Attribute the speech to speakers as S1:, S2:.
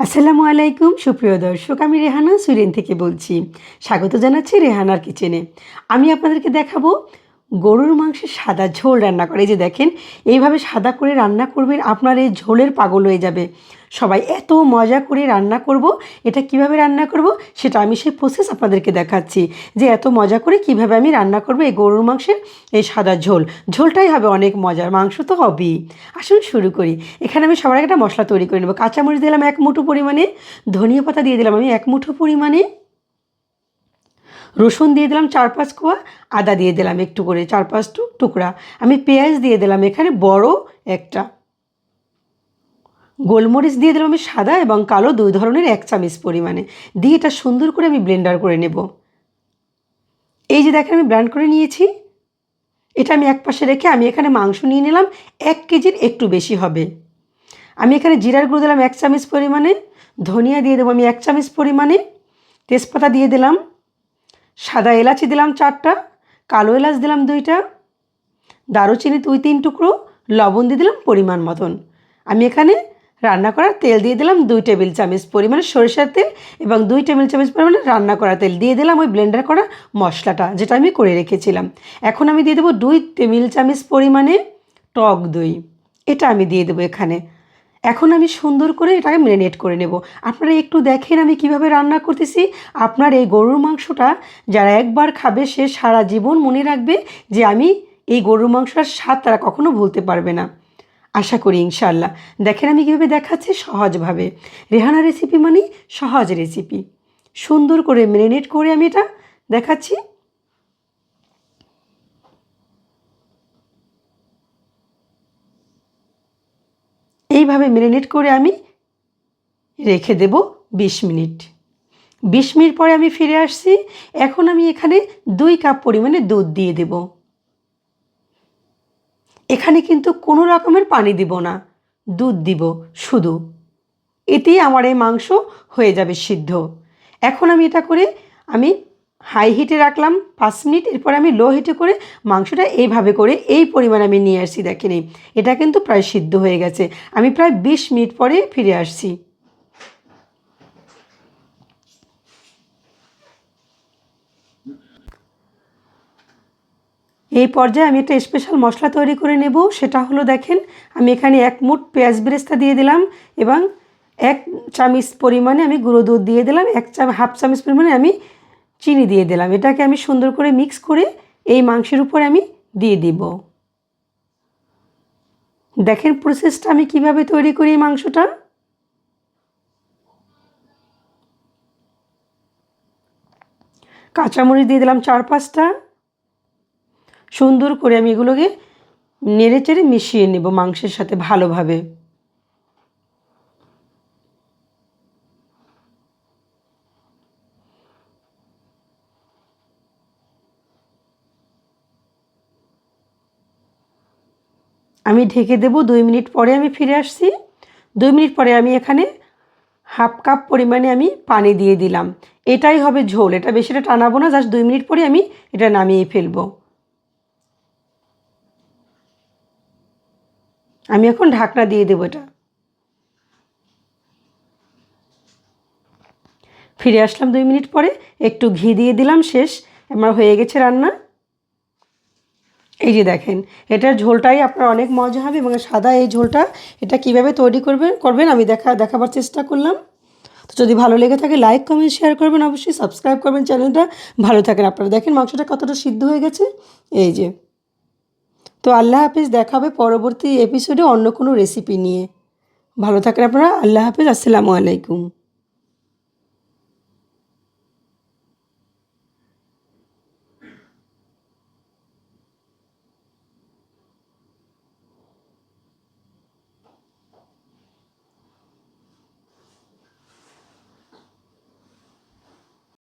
S1: আসসালামু আলাইকুম, সুপ্রিয় দর্শক, আমি রেহানা সুরেন থেকে বলছি। স্বাগত জানাচ্ছি রেহানার কিচেনে। আমি আপনাদেরকে দেখাবো গরুর মাংসের সাদা ঝোল রান্না করে। যে দেখেন, এইভাবে সাদা করে রান্না করবেন, আপনার এই ঝোলের পাগল হয়ে যাবে। সবাই এত মজা করে রান্না করব, এটা কীভাবে রান্না করব সেটা আমি সেই প্রসেস আপনাদেরকে দেখাচ্ছি। যে এত মজা করে কীভাবে আমি রান্না করব এই গরুর মাংসের এই সাদা ঝোল। ঝোলটাই হবে অনেক মজার, মাংস তো হবেই। আসুন শুরু করি। এখানে আমি সবার একটা মশলা তৈরি করে নেব। কাঁচামরিচ দিলাম এক মুঠো পরিমাণে, ধনিয়া পাতা দিয়ে দিলাম আমি এক মুঠো পরিমাণে, রসুন দিয়ে দিলাম চার পাঁচ কোয়া, আদা দিয়ে দিলাম একটু করে চার পাঁচ টুকরা। আমি পেঁয়াজ দিয়ে দিলাম এখানে বড় একটা। গোলমরিচ দিয়ে দিলাম আমি সাদা এবং কালো দুই ধরনের এক চামচ পরিমাণে। দিয়ে এটা সুন্দর করে আমি ব্লেন্ডার করে নেব। এই যে দেখেন আমি ব্লেন্ড করে নিয়েছি। এটা আমি এক পাশে রেখে আমি এখানে মাংস নিয়ে নিলাম। এক কেজির একটু বেশি হবে। আমি এখানে জিরার গুঁড়ো দিলাম এক চামচ পরিমাণে। ধনিয়া দিয়ে দেবো আমি এক চামচ পরিমাণে। তেজপাতা দিয়ে দিলাম। সাদা এলাচি দিলাম চারটা। কালো এলাচ দিলাম দুইটা। দারুচিনি দুই তিন টুকরো। লবণ দিয়ে দিলাম পরিমাণ মতন। আমি এখানে রান্না করার তেল দিয়ে দিলাম দুই টেবিল চামচ পরিমাণে সরিষার তেল এবং দুই টেবিল চামচ পরিমাণে রান্না করা তেল। দিয়ে দিলাম ওই ব্লেন্ডার করা মশলাটা, যেটা আমি করে রেখেছিলাম। এখন আমি দিয়ে দেবো দুই টেবিল চামচ পরিমাণে টক দই। এটা আমি দিয়ে দেবো এখানে। এখন আমি সুন্দর করে এটাকে ম্যারিনেট করে নেব। আপনারা একটু দেখেন আমি কীভাবে রান্না করতেছি। আপনার এই গরুর মাংসটা যারা একবার খাবে, সে সারা জীবন মনে রাখবে যে আমি এই গরুর মাংসটার স্বাদ তারা কখনো ভুলতে পারবে না। আশা করি ইনশাল্লাহ দেখেন আমি কীভাবে দেখাচ্ছি সহজভাবে। রেহানা রেসিপি মানে সহজ রেসিপি সুন্দর করে ম্যারিনেট করে আমি এটা দেখাচ্ছি। এইভাবে ম্যারিনেট করে আমি রেখে দেব বিশ মিনিট। বিশ মিনিট পরে আমি ফিরে আসছি। এখন আমি এখানে দুই কাপ পরিমাণে দুধ দিয়ে দেব। এখানে কিন্তু কোনো রকমের পানি দিব না, দুধ দিব শুধু। এতেই আমার এই মাংস হয়ে যাবে সিদ্ধ। এখন আমি এটা করে আমি হাই হিটে রাখলাম, পাঁচ মিনিট, এরপর আমি লো হিটে করে মাংসটা এইভাবে করে এই পরিমাণ আমি নিয়ে আসছি, দেখেনি। এটা কিন্তু প্রায় সিদ্ধ হয়ে গেছে। আমি প্রায় বিশ মিনিট পরে ফিরে আসছি। এই পর্যায়ে আমি একটা স্পেশাল মশলা তৈরি করে নেব, সেটা হলো দেখেন, আমি এখানে এক মুঠ পেঁয়াজ বেরেস্তা দিয়ে দিলাম এবং এক চামচ পরিমাণে আমি গুঁড়ো দুধ দিয়ে দিলাম, এক চাম হাফ চামচ পরিমাণে আমি চিনি দিয়ে দিলাম। এটাকে আমি সুন্দর করে মিক্স করে এই মাংসের উপরে আমি দিয়ে দিব। দেখেন প্রসেসটা আমি কীভাবে তৈরি করি এই মাংসটা। কাঁচামরিচ দিয়ে দিলাম চার পাঁচটা। সুন্দর করে আমি এগুলোকে নেড়ে চেড়ে মিশিয়ে নেব মাংসের সাথে ভালোভাবে। আমি ঢেকে দেব দুই মিনিট পরে আমি ফিরে আসছি। দুই মিনিট পরে আমি এখানে হাফ কাপ পরিমাণে আমি পানি দিয়ে দিলাম। এটাই হবে ঝোল, এটা বেশিটা টানাবো না, জাস্ট দুই মিনিট পরে আমি এটা নামিয়ে ফেলব। আমি এখন ঢাকনা দিয়ে দেবো এটা। ফিরে আসলাম দুই মিনিট পরে, একটু ঘি দিয়ে দিলাম, শেষ। আমার হয়ে গেছে রান্না। এই যে দেখেন, এটার ঝোলটাই আপনার অনেক মজা হবে এবং সাদা এই ঝোলটা, এটা কীভাবে তৈরি করবেন করবেন আমি দেখা, দেখাবার চেষ্টা করলাম। তো যদি ভালো লেগে থাকে, লাইক, কমেন্ট, শেয়ার করবেন, অবশ্যই সাবস্ক্রাইব করবেন চ্যানেলটা। ভালো থাকেন আপনারা। দেখেন মাংসটা কতটা সিদ্ধ হয়ে গেছে। এই যে। তো আল্লাহ হাফিজ দেখা হবে পরবর্তী এপিসোডে অন্য কোনো রেসিপি নিয়ে। ভালো থাকেন আপনারা। আল্লাহ হাফিজ। আসসালামু আলাইকুম।